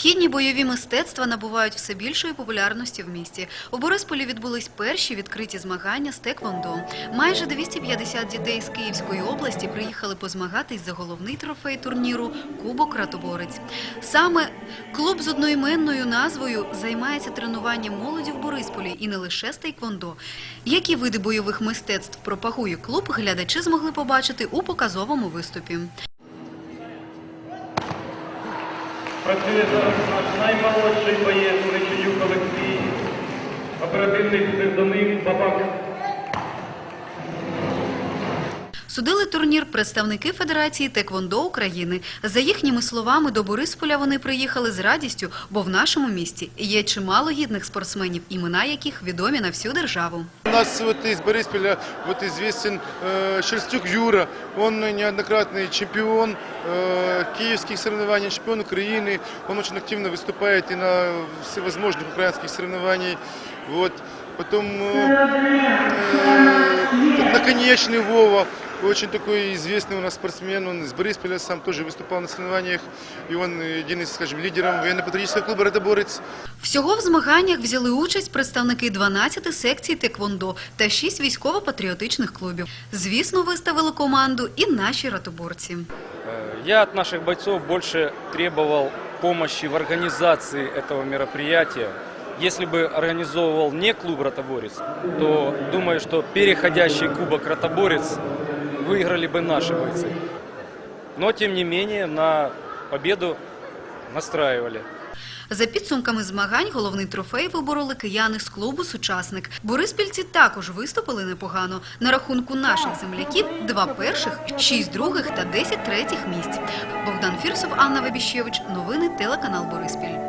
Східні бойові мистецтва набувають все більшої популярності в місті. У Борисполі відбулись перші відкриті змагання з теквондо. Майже 250 дітей з Київської області приїхали позмагатись за головний трофей турніру Кубок Ратоборець. Саме клуб з одноіменною назвою займається тренуванням молоді в Борисполі і не лише з тейквондо. Які види бойових мистецтв пропагує клуб, глядачі змогли побачити у показовому виступі. Працює зараз наш наймолодший боєць речі Олексій, оперативний псевдоним Бабак. Судили турнір представники Федерації Теквондо України. За їхніми словами, до Борисполя вони приїхали з радістю, бо в нашому місті є чимало гідних спортсменів, імена яких відомі на всю державу. У нас вот из Борисполя вот известен э, Шерстюк Юра. Он неоднократный чемпион э, киевских соревнований, чемпион Украины. Он очень активно выступает и на всевозможных украинских соревнованиях. Вот. Потом э, э, наконечный Вова. Очень такой известный у нас спортсмен, он из Борисполя сам тоже выступал на соревнованиях, и он один из, скажем, лидеров военно-патриотического клуба «Ротоборец». Всього в змаганнях взяли участь представники 12 секцій Теквондо та 6 військово-патріотичних клубів. Звісно, виставили команду і наші ратоборці. Э, Я от наших бойцов больше требовал помощи в организации этого мероприятия. Если бы организовывал не клуб «Ротоборец», то думаю, что переходящий кубок «Ротоборец» выиграли бы наши бойцы. Но, тем не менее, на победу настраивали. За підсумками змагань головний трофей вибороли кияни з клубу «Сучасник». Бориспільці також виступили непогано. На рахунку наших земляків – два перших, шість других та десять третіх місць. Богдан Фірсов, Анна Вебіщевич. Новини телеканал «Бориспіль».